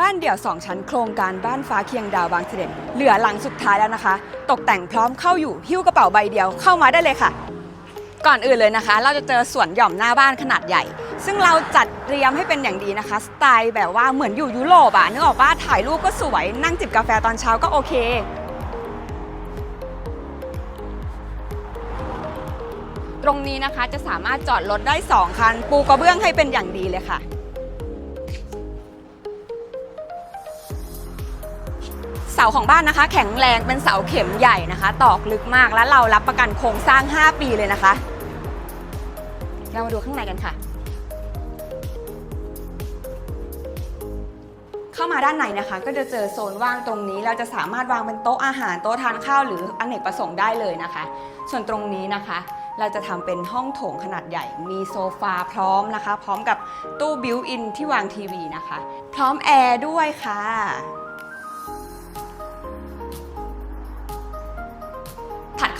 บ้านเดี่ยว 2 ชั้นโครงการบ้านฟ้าเคียงดาวบางเสด็จเหลือหลังสุดท้ายแล้วนะคะ ตกแต่งพร้อมเข้าอยู่หิ้วกระเป๋าใบเดียวเข้ามาได้เลยค่ะ ก่อนอื่นเลยนะคะ เราจะเจอสวนหย่อมหน้าบ้านขนาดใหญ่ ซึ่งเราจัดเตรียมให้เป็นอย่างดีนะคะ สไตล์แบบว่าเหมือนอยู่ยุโรปอะนึกออกว่าถ่ายรูปก็สวยนั่งจิบกาแฟตอนเช้าก็โอเคตรงนี้นะคะจะสามารถจอดรถได้ 2 คัน ปูกระเบื้องให้เป็นอย่างดีเลยค่ะ สาของบ้านนะคะ แข็งแรงเป็นเสาเข็มใหญ่นะคะ ตอกลึกมากและเรารับประกันโครงสร้าง 5 ปีเลยนะคะ เรามาดูข้างในกันค่ะ เข้ามาด้านในนะคะ ก็จะเจอโซนว่างตรงนี้ เราจะสามารถวางเป็นโต๊ะอาหารโต๊ะทานข้าวหรืออเนกประสงค์ได้เลยนะคะ ส่วนตรงนี้นะคะเราจะทำเป็นห้องโถงขนาดใหญ่ มีโซฟาพร้อมนะคะ พร้อมกับตู้บิวอินที่วางทีวีนะคะ พร้อมแอร์ด้วยค่ะ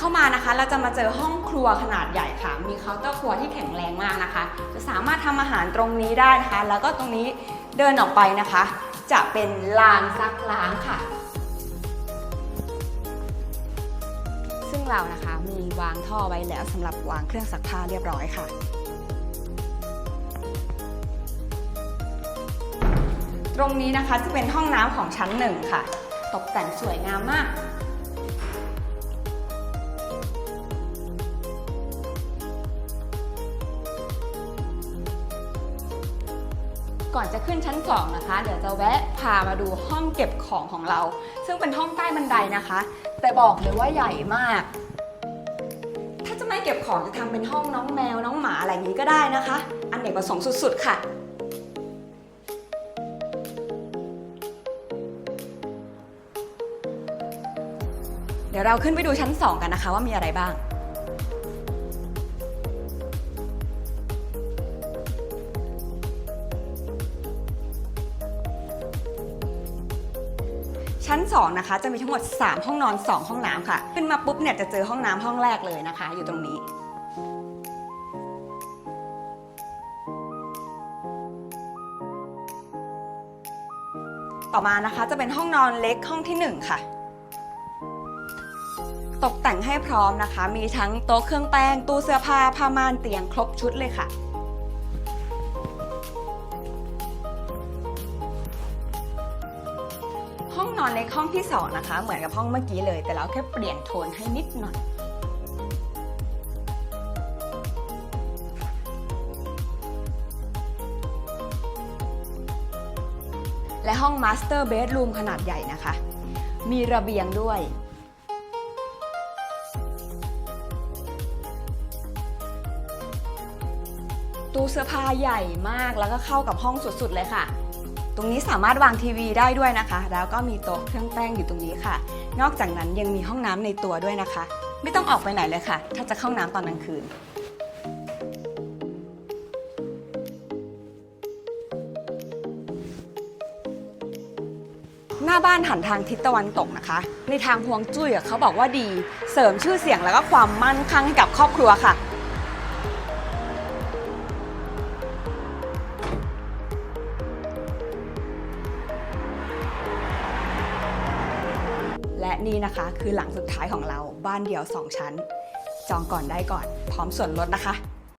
เข้ามานะคะ เราจะมาเจอห้องครัวขนาดใหญ่ค่ะ มีเคาน์เตอร์ครัวที่แข็งแรงมากนะคะ จะสามารถทำอาหารตรงนี้ได้นะคะ แล้วก็ตรงนี้เดินออกไปนะคะ จะเป็นลานซักล้างค่ะ ซึ่งเรานะคะมีวางท่อไว้แล้วสำหรับวางเครื่องซักผ้าเรียบร้อยค่ะตรงนี้นะคะจะเป็นห้องน้ำของชั้นหนึ่งค่ะ ตกแต่งสวยงามมาก ก่อนจะขึ้นชั้น2นะคะ เดี๋ยวจะแวะพามาดูห้องเก็บของของเรา ซึ่งเป็นห้องใต้บันไดนะคะ แต่บอกเลยว่าใหญ่มาก ถ้าจะไม่เก็บของจะทำเป็นห้องน้องแมวน้องหมาอะไรอย่างนี้ก็ได้นะคะ อันเนกประสงค์สุดๆค่ะเดี๋ยวเราขึ้นไปดูชั้น 2 กันนะคะว่ามีอะไรบ้าง ชั้น 2 นะคะ จะมีทั้งหมด 3 ห้องนอน 2 ห้องน้ำค่ะ ขึ้นมาปุ๊บเนี่ยจะเจอห้องน้ำห้องแรกเลยนะคะ อยู่ตรงนี้ ต่อมานะคะจะเป็นห้องนอนเล็กห้องที่ 1 ค่ะ ตกแต่งให้พร้อมนะคะ มีทั้งโต๊ะเครื่องแป้งตู้เสื้อผ้าผ้าม่านเตียงครบชุดเลยค่ะ ห้องนอนเล็กห้องที่สองนะคะ เหมือนกับห้องเมื่อกี้เลย แต่เราแค่เปลี่ยนโทนให้นิดหน่อย และห้องมาสเตอร์เบดรูมขนาดใหญ่นะคะ มีระเบียงด้วยตู้เสื้อผ้าใหญ่มากแล้วก็เข้ากับห้องสุดๆเลยค่ะ ตรงนี้สามารถวางทีวีได้ด้วยนะคะ แล้วก็มีโต๊ะเครื่องแป้งอยู่ตรงนี้ค่ะ นอกจากนั้นยังมีห้องน้ำในตัวด้วยนะคะ ไม่ต้องออกไปไหนเลยค่ะ ถ้าจะเข้าน้ำตอนกลางคืนหน้าบ้านหันทางทิศตะวันตกนะคะ ในทางฮวงจุ้ยเขาบอกว่าดี เสริมชื่อเสียงแล้วก็ความมั่นคงให้กับครอบครัวค่ะ และนี่นะคะคือหลังสุดท้ายของเราบ้านเดี่ยว 2 ชั้น จองก่อนได้ก่อน พร้อมส่วนลดนะคะ